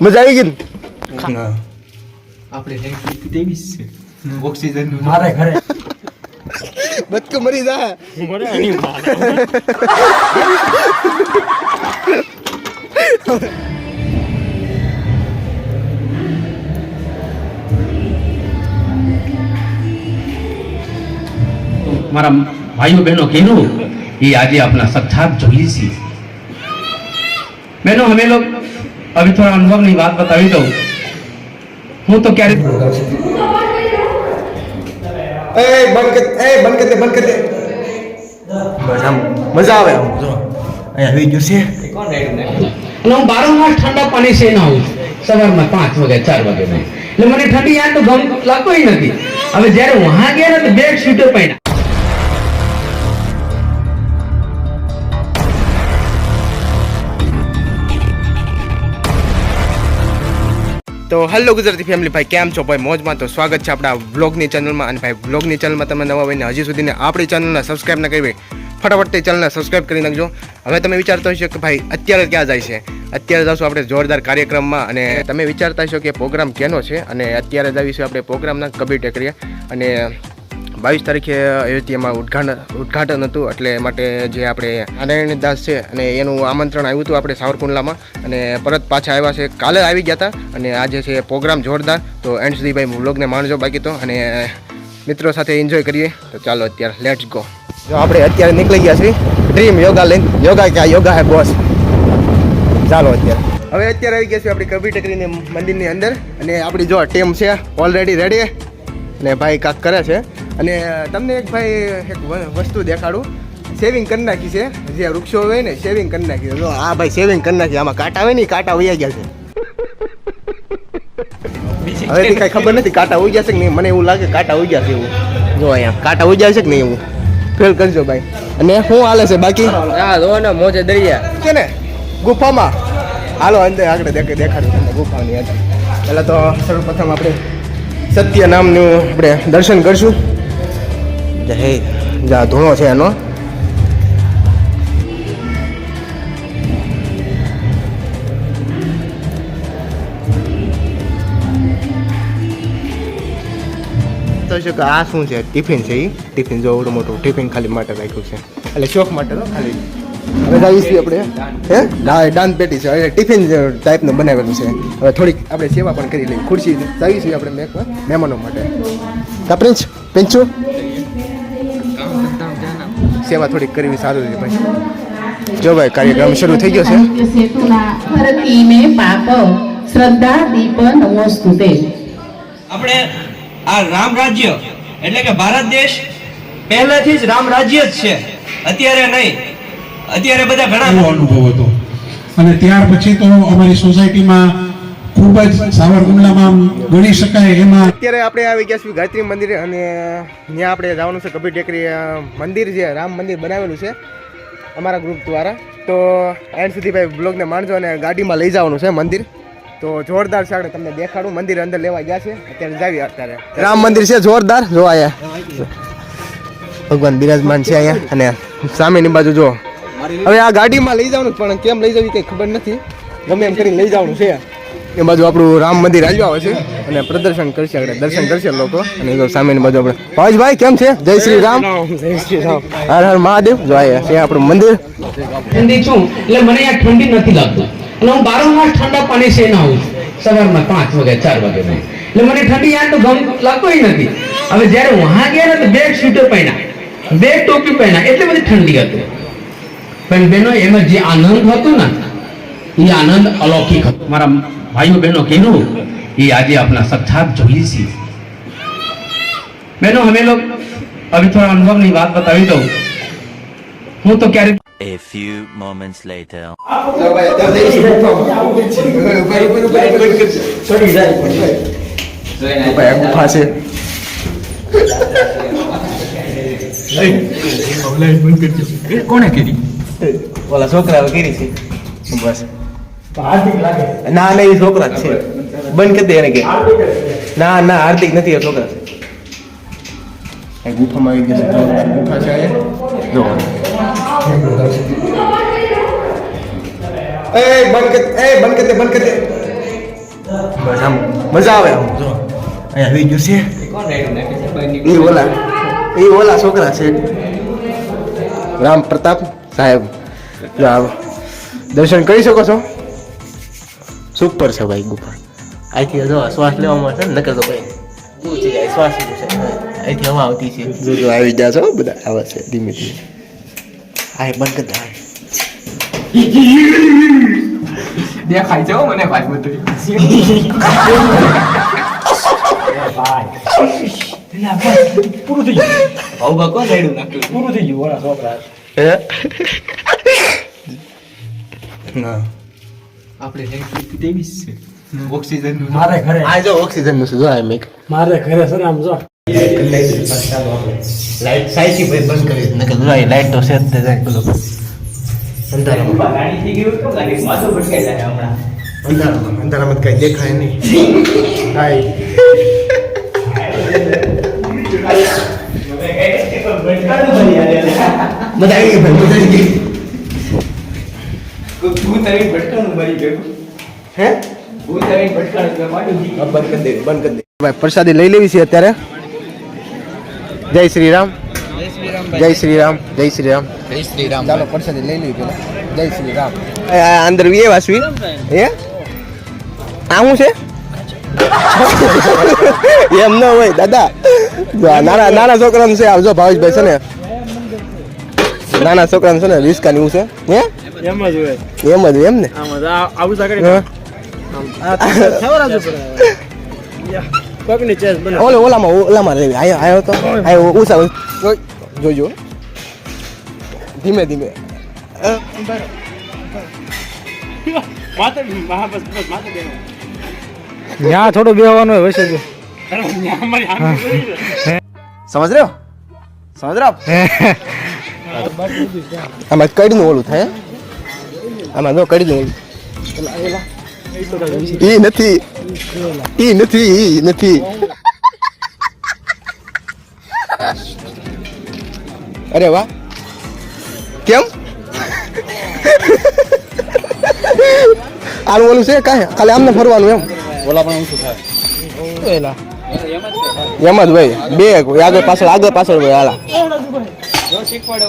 મજા આવી ગઈ આપણે ટેન્ક તેવી જ છે ઓક્સિજન મારે ઘરે. બચકો મરી જા મારા ભાઈઓ બહેનો કહેલું એ આજે આપણા સચ્છાત જોઈએ છીએ બહેનો અમે લોગ અભી થોડા અનુભવની વાત બતાવી દઉં. હું આવી ગયું છે. અને ઠંડા પાણી છે ના આવું. સવારમાં પાંચ વાગે ચાર વાગે એટલે મને ઠંડી યાદ તો ગમ લાગતો નથી. હવે જ્યારે વહાં ગયા ને તો બે સ્વીટર પહેર્યા તો હલો ગુજરાતી ફેમિલી ભાઈ કેમ છો? ભાઈ મોજમાં તો સ્વાગત છે આપણા વ્લોગની ચેનલમાં અને ભાઈ વ્લોગની ચેનલમાં તમે નવા હોય ને હજી સુધીને આપણી ચેનલને સબસ્ક્રાઇબ ન કરી ફટાફટ તે ચેનલને સબસ્ક્રાઇબ કરી નાખજો. હવે તમે વિચારતા હશો કે ભાઈ અત્યારે ક્યાં જાય છે? અત્યારે જશું આપણે જોરદાર કાર્યક્રમમાં અને તમે વિચારતા હશો કે પ્રોગ્રામ કેનો છે? અને અત્યારે જ આવીશું આપણે પ્રોગ્રામના કબી ટેકરીએ અને બાવીસ તારીખે અયોધ્યામાં ઉદઘાટન ઉદઘાટન હતું. એટલે માટે જે આપણે નારાયણ દાસ છે અને એનું આમંત્રણ આવ્યું હતું આપણે સાવરકુંડલામાં. અને પરત પાછા આવ્યા છે. કાલે આવી ગયા હતા. અને આજે છે પ્રોગ્રામ જોરદાર. તો એન્ડ સુધી ભાઈ વ્લોગને માણજો બાકી તો. અને મિત્રો સાથે એન્જોય કરીએ. તો ચાલો અત્યારે લેટ્સ ગો જો આપણે અત્યારે નીકળી ગયા છીએ. ડ્રીમ યોગા લઈને યોગા ક્યાં? યોગા હે બોસ ચાલો અત્યારે. હવે અત્યારે આવી ગયા છીએ આપણી કબીર ટેકરીની મંદિરની અંદર. અને આપણી જો ટીમ છે ઓલરેડી રેડી અને ભાઈ કાક કરે છે. અને તમને એક ભાઈ એક વસ્તુ દેખાડું. સેવિંગ કરી નાખી છે. જે વૃક્ષો હોય ને સેવિંગ કરી નાખી છે. જો આ ભાઈ સેવિંગ કરી નાખી આમાં કાંટા હોય ને કાંટા વયા ગયા છે. હવે કઈ ખબર નથી કાંટા ઉઈ ગયા છે કે નહીં. મને એવું લાગે કાંટા ઉઈ ગયા છે એવું. જો અહીંયા કાંટા ઉઈ ગયા છે કે નહીં એવું. ફેલ કરજો ભાઈ. અને શું હાલે છે બાકી? હા જો ને મોજે દરિયા. છે ને ગુફામાં. હાલો અંદર આગળ દેખ દેખાડ્યું તમને ગુફાની અંદર. પહેલાં તો સર્વપ્રથમ આપણે સત્ય નામનું આપણે દર્શન કરશું. જય જા ધૂણો છે એનો. તો છે કે આ શું છે? ટિફિન છે એ ટિફિન જો આવડું મોટું ટિફિન ખાલી માટે રાખ્યું છે. એટલે શોખ માટે તો ખાલી. હવે જાવીશું આપણે. હે? ના દાન પેટી છે. એટલે ટિફિન ટાઈપનું બનાવેલું છે. હવે થોડીક આપણે સેવા પણ કરી લઈએ. ખુરશી જાવીશું આપણે મહેમાનો માટે. તા પ્રિન્સ પિંચુ સેવા થોડીક કરવી સારું છે ભાઈ. જો ભાઈ કાર્યક્રમ શરૂ થઈ ગયો છે. સેતુના હરતી મે પાપ શ્રદ્ધા દીપ નમોસ્તુતે. આપણે આ રામ રાજ્ય એટલે કે ભારત દેશ પહેલેથી જ રામ રાજ્ય જ છે. અત્યારે નહીં. અત્યારે બધા ઘણા અનુભવ હતો. અને ત્યાર પછી તો અમારી સોસાયટીમાં ખૂબ જ સાવર આમ ગણી શકાય એમાં અત્યારે આપણે આવી ગયા છીએ ગાયત્રી મંદિર અને ત્યાં આપણે જવાનું છે કભી ટેકરી મંદિર છે રામ મંદિર બનાવેલું છે અમારા ગ્રુપ દ્વારા. તો એન્ડ સુધી ભાઈ બ્લોગને માણજો અને ગાડીમાં લઈ જવાનું છે મંદિર. તો જોરદાર છે તમને દેખાડું. મંદિર અંદર લેવા ગયા છે. અત્યારે જાવી અત્યારે. રામ મંદિર છે, જોરદાર. જો ભગવાન બિરાજમાન છે અહીંયા અને સામેની બાજુ જો. હવે આ ગાડીમાં લઈ જવાનું પણ કેમ લઈ જવી કંઈ ખબર નથી. ગમે એમ કરીને લઈ જવાનું છે. એ બાજુ આપણું રામ મંદિર આવ્યું આવે છે અને પ્રદર્શન કરશે આપણે દર્શન કરશે લોકો. અને જો સામેની બાજુ આપણે ભાવેશભાઈ કેમ છે? જય શ્રી રામ. જય શ્રી રામ. હર હર મહાદેવ. જો આયા છે આપણું મંદિર. ઠંડી છું એટલે મને આ ઠંડી નથી લાગતું. એટલે હું બારંવાર ઠંડા પાણી છે ના આવું સવારમાં પાંચ વાગે ચાર વાગે એટલે મને ઠંડી યાદ તો ગમ લાગતો નથી. હવે જ્યારે વહાં ગયા ને તો બે સ્વીટર પહેર્યા. બે ટોપી પહેર્યા. એટલે બધી ઠંડી હતી. પણ બેનો એમાં જે આનંદ હતો ને એ આનંદ અલૌકિક હતો. મારા ભાઈઓ બહેનો કહેલું એ આજે આપણા સચ્છાત જોઈએ છીએ બહેનો અમે લોગ અભી થોડા અનુભવની વાત બતાવી દઉં. હું તો ક્યારેક A few moments later. કોને છે. કોણે કીધી ઓલા છોકરાઓ કરી છે. બસ. ના ના એ છોકરા છે. બંધ કરી દે એને કે. ના ના હાર્દિક નથી એ છોકરા આ ગુફામાં આવી ગયા છે. જો, ગુફા છે જો. એ બંધ કર એ બંધ કર દે બંધ કર દે. મજા આવે. આમ જો અહીંયા આવી ગયું છે છે. એ ઓલા એ ઓલા છોકરા છે. રામ પ્રતાપ સાહેબ. જો આવો. દર્શન કરી શકો છો? સુપર છે ભાઈ ગુફા. અહીંથી જો શ્વાસ લેવામાં છે ને નકર તો ભાઈ શ્વાસ છે અહીંથી હવા આવતી છે. જો જો આવી ગયા છો બધા આવે છે ધીમે ધીમે. આ બંધ કરી દે આ. દેખાય છે મને ભાઈ બધું. ભાવ કોણ રાયડું નાખ્યું? હે? ના. આપણે હેન્ડ તેવી છે. ઓક્સિજન મારે ઘરે. આ જો ઓક્સિજનનું છે જો આ મેક મારે ઘરે છે ને આમ જો. લાઈટ સાઈથી ભાઈ બંધ કરી નકર જો આ લાઈટ તો સેટ થઈ જાય પેલો. અંધારામાં. ગાડી થઈ ગયું તો લાગે માથું ભટકાઈ જાય હમણાં. અંધારામાં. અંધારામાં કઈ દેખાય નહીં. હાય. બધા આવી ગયા ભાઈ બધા ભટકાણું મરી હે? ભૂત ભટકાણું માટી બંધ કરી દે બંધ કરી દે. ભાઈ પ્રસાદી લઈ લેવી છે અત્યારે? જય શ્રી રામ જય શ્રી રામ જય શ્રી રામ જય શ્રી રામ ચાલો પ્રસાદી લઈ લેવી પેલા. જય શ્રી રામ અંદર વીએ વાસવી હે? આ શું છે? એમ ન હોય દાદા. નાના નાના છોકરાનું છે. આવજો ભાવેશભાઈ છે ને. નાના છોકરાનું છે ને રિસ્કા એવું છે. હે? એમ જ હોય. એમ જ એમ ને? આમ જ. આ- આવું બને. ઓલે ઓલામાં ઓલામાં રહેવી આયો આયો તો. આયો ઉષા. જોજો ધીમે ધીમે. ત્યાં થોડું બેહવાનું હોય વૈસે જો સમજ રહ્યો? સમજ રહ્યો? આમાં કડીનું ઓલું થાય હે? આમાં જો કરી ઓલું ઈ નથી. ઈ નથી ઈ નથી. અરે વાહ. કેમ? આનું ઓલું છે કાંઈ? ખાલી આમને ફરવાનું એમ. ઓલા પણ ઊંચું થાય? એમ જ ભાઈ. બે આગળ પાછળ આગળ પાછળ ભાઈ હાલા. શીખવાડે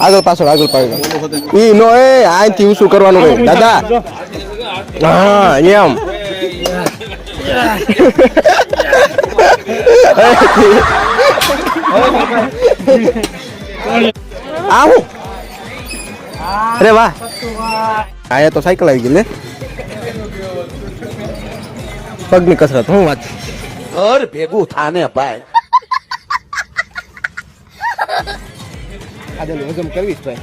આગળ પાછળ આગળ પાછળ. ઈ નો એ આથી શું કરવાનું ભાઈ દાદા. હા એમ. આવું. અરે વાહ. આયા તો સાયકલ આવી ગઈ લે. પગની કસરત હું વાત ઘર ભેગું થાને ભાઈ. આજે હજમ કરવી જ ભાઈ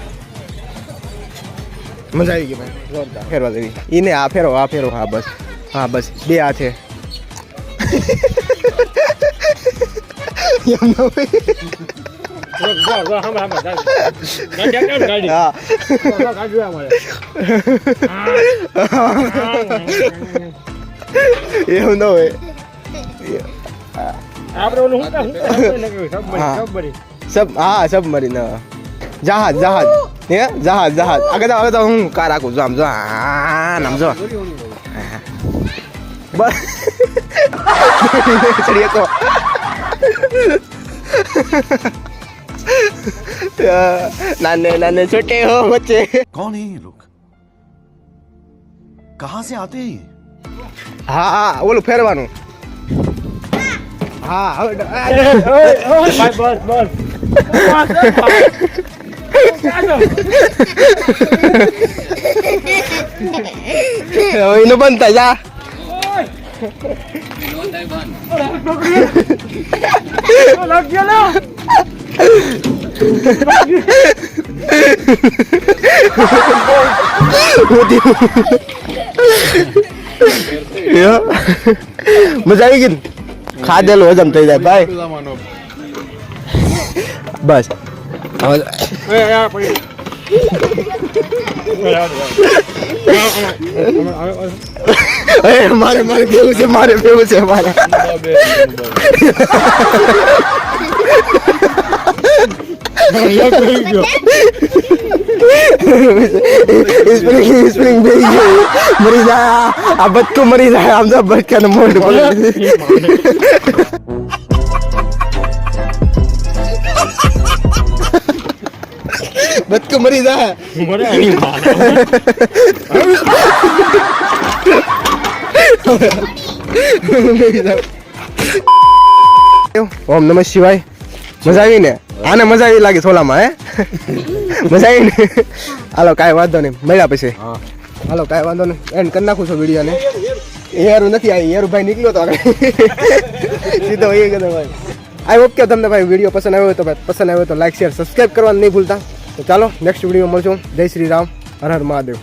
મજા આવી ગઈ ભાઈ. જોરદાર. ફેરવા દેવી એને આ ફેરો આ ફેરો હા બસ. હા બસ. બે આ છે. એમ ન હોય. ગાડી. હા. એવું ન હોય. આપણે ઓલું હું. કામ હા. સબ હા સબમરીન હા. જહાજ જહાજ હે જહાજ જહાજ આગળ જાઓ, આગળ જાઓ, હું કાર રાખું જો આમ જો આ આમ જો બસ ચડીએ તો નાને નાને છોટે હો બચ્ચે कौन है ये लोग कहां से आते हैं ये હા હા ઓલું ફેરવાનું હા હવે ડ- આ, બસ બસ બસ હવે એનું બંધ થાય જા યો. મજા આવી ગઈ ને? ખાધેલું હજમ થઈ જાય ભાઈ બસ હવે એ મારે મારે કેવું છે મારે કેવું છે મારે સ્પ્રિંગ સ્પ્રિંગ બેસી ગયું મરી જાય આ બચકું મરી જાય આમ તો બચકાને મોઢું પકડી બચકું મરી જાય ઓમ નમઃ શિવાય મજા આવી ને આને મજા આવી લાગે થોલામાં હે મજા આવી ને હાલો કાંઈ વાંધો નહીં મળ્યા પછી હાલો કાંઈ વાંધો નહીં એન્ડ કરી નાખું છું વિડીયોને યારું નથી આવી યારું ભાઈ નીકળ્યો તો સીધો એ કદમ ભાઈ આઈ હોપ કે તમને ભાઈ વીડિયો પસંદ આવ્યો હોય તો ભાઈ પસંદ આવ્યો તો લાઈક શેર સબસ્ક્રાઈબ કરવાનું નહીં ભૂલતા તો ચાલો નેક્સ્ટ વીડિયો મળશું. જય શ્રી રામ હર હર મહાદેવ.